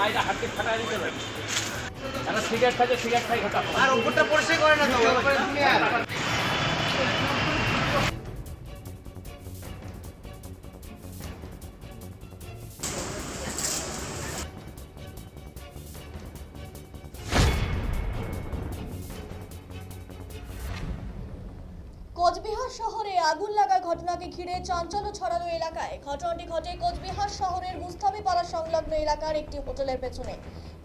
মাইরা হাতকে ফাটাই দিতে পারে। সিগারেট খাইছে সিগারেট খাই খোটা আর উপরটা পরিষ্কার করে না কোচবিহার শহরে আগুন লাগা ঘটনাকে ঘিরে চাঞ্চল্য ছড়ালো এলাকায়। ঘটনাটি ঘটে কোচবিহার শহরের মুস্তাফিপাড়া সংলগ্ন এলাকার একটি হোটেলের পেছনে।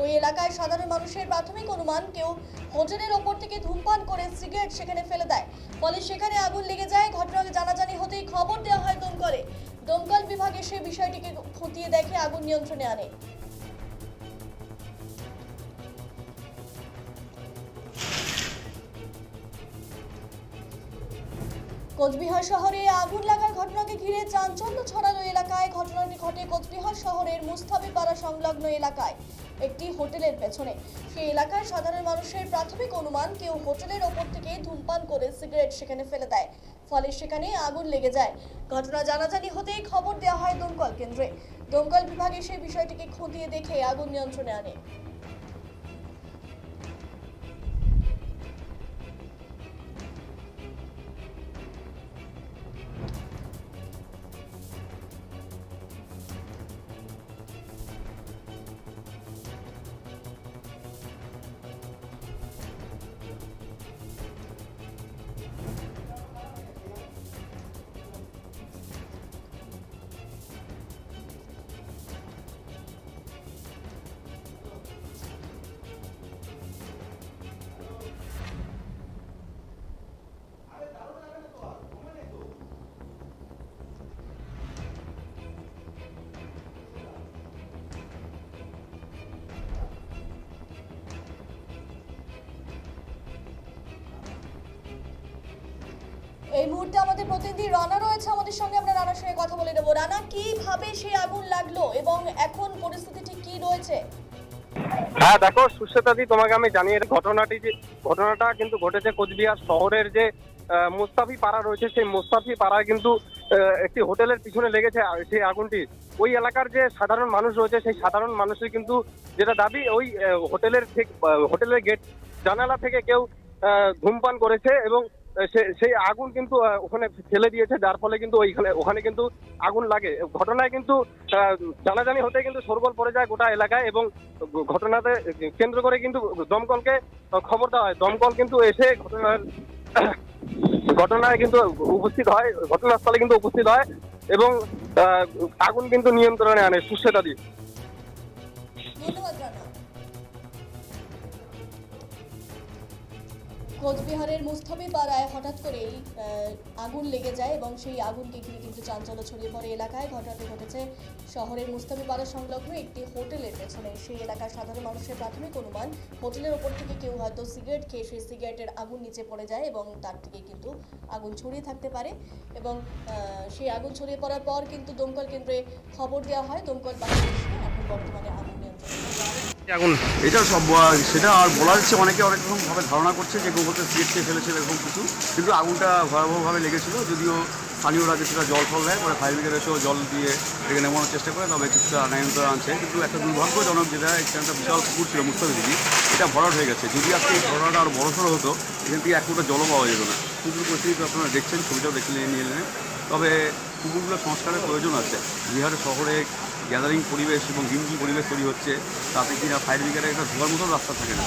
ওই এলাকায় সাধারণ মানুষের প্রাথমিক অনুমান, কেউ হোটেলের ওপর থেকে ধূমপান করে সিগারেট সেখানে ফেলে দেয়। ফলে সেখানে আগুন লেগে যায়। ঘটনাকে জানাজানি হতেই খবর দেওয়া হয় দমকলে। দমকল বিভাগ এসে বিষয়টিকে খতিয়ে দেখে আগুন নিয়ন্ত্রণে আনে। কোচবিহার শহরে আগুন লাগার ঘটনাকে ঘিরে চাঞ্চল্য ছড়ালো এলাকায়। ঘটনাটি ঘটে কোচবিহার শহরের মুস্তাফিপাড়া সংলগ্ন এলাকায় একটি হোটেলের পেছনে। সেই এলাকায় সাধারণ মানুষের প্রাথমিক অনুমান, কেউ হোটেলের ওপর থেকে ধূমপান করে সিগারেট সেখানে ফেলে দেয়। ফলে সেখানে আগুন লেগে যায়। ঘটনা জানাজানি হতেই খবর দেওয়া হয় দমকল কেন্দ্রে। দমকল বিভাগ এসে বিষয়টিকে খতিয়ে দেখে আগুন নিয়ন্ত্রণে আনে। এই মুহূর্তে আমাদের প্রতিনিধি রানা রয়েছে আমাদের সঙ্গে। আমরা রানার সঙ্গে কথা বলে নেব। রানা, কীভাবে সেই আগুন লাগল এবং এখন পরিস্থিতি ঠিক কি রয়েছে? হ্যাঁ দেখো সুশ্বেতাদি তোমাকে আমি জানিয়ে ঘটনাটি যে ঘটনাটা কিন্তু ঘটেছে কোচবিহার শহরের যে মুস্তাফি পাড়া রয়েছে, সেই মুস্তাফি পাড়ায় কিন্তু একটি হোটেলের পিছনে লেগেছে সেই আগুনটি। ওই এলাকার যে সাধারণ মানুষ রয়েছে, সেই সাধারণ মানুষের কিন্তু যেটা দাবি, ওই হোটেলের ঠিক হোটেলের গেট জানালা থেকে কেউ ধূমপান করেছে এবং সেই আগুন কিন্তু ওখানে ফেলে দিয়েছে, যার ফলে কিন্তু ওইখানে, ওখানে কিন্তু আগুন লাগে। ঘটনায় কিন্তু জানাজানি হতে কিন্তু সরগোল পড়ে যায় গোটা এলাকায় এবং ঘটনাতে কেন্দ্র করে কিন্তু দমকলকে খবর দেওয়া হয়। দমকল কিন্তু এসে ঘটনার, ঘটনায় কিন্তু উপস্থিত হয়, ঘটনাস্থলে কিন্তু উপস্থিত হয় এবং আগুন কিন্তু নিয়ন্ত্রণে আনে সুশ্বেতাদি কোচবিহারের মুস্তফি পাড়ায় হঠাৎ করেই আগুন লেগে যায় এবং সেই আগুনকে ঘিরে কিন্তু চাঞ্চল্য ছড়িয়ে পড়ে এলাকায়। ঘটনাটি ঘটেছে শহরের মুস্তফি পাড়া সংলগ্ন একটি হোটেলের পেছনে। সেই এলাকার সাধারণ মানুষের প্রাথমিক অনুমান, হোটেলের ওপর থেকে কেউ হয়তো সিগারেট খেয়ে সেই সিগারেটের আগুন নিচে পড়ে যায় এবং তার থেকে কিন্তু আগুন ছড়িয়ে থাকতে পারে এবং সেই আগুন ছড়িয়ে পড়ার পর কিন্তু দমকল কেন্দ্রে খবর দেওয়া হয়। দমকল বাহিনী এখন বর্তমানে আগুন আগুন। এটা সব সেটা আর বলা যাচ্ছে অনেকে অনেক রকম ভাবে ধারণা করছে যে হয়তো সিট খেয়ে ফেলেছে এরকম কিছু। কিন্তু আগুনটা ভয়াবহভাবে লেগেছিল, যদিও স্থানীয়রা কিছুটা জল ফল দেয় পরে ফায়ার ব্রিগেড এসেও জল দিয়ে এটাকে নেমানোর চেষ্টা করে, তবে কিছুটা নিয়ন্ত্রণ আনছে। কিন্তু একটা দুর্ভাগ্যজনক যেটা এখানে একটা বিশাল পুকুর ছিল মুস্তাফি দিদি এটা ভরাট হয়ে গেছে। যদি আজকে এই ঘটনাটা আরও বড়সড় হতো, এখান থেকে এক ফুটা জলও পাওয়া যেত না। কিন্তু পরিস্থিতি আপনারা দেখছেন, ছবিটাও দেখে নিয়ে নিয়ে এলেন। তবে পুকুরগুলো সংস্কারের প্রয়োজন আছে। বিহারের শহরে গ্যাদারিং পরিবেশ এবং হিমজি পরিবেশ তৈরি হচ্ছে, তাতে কিনা ফায়ার ব্রিগেডের একটা ধোয়ার মতো রাস্তা থাকে না।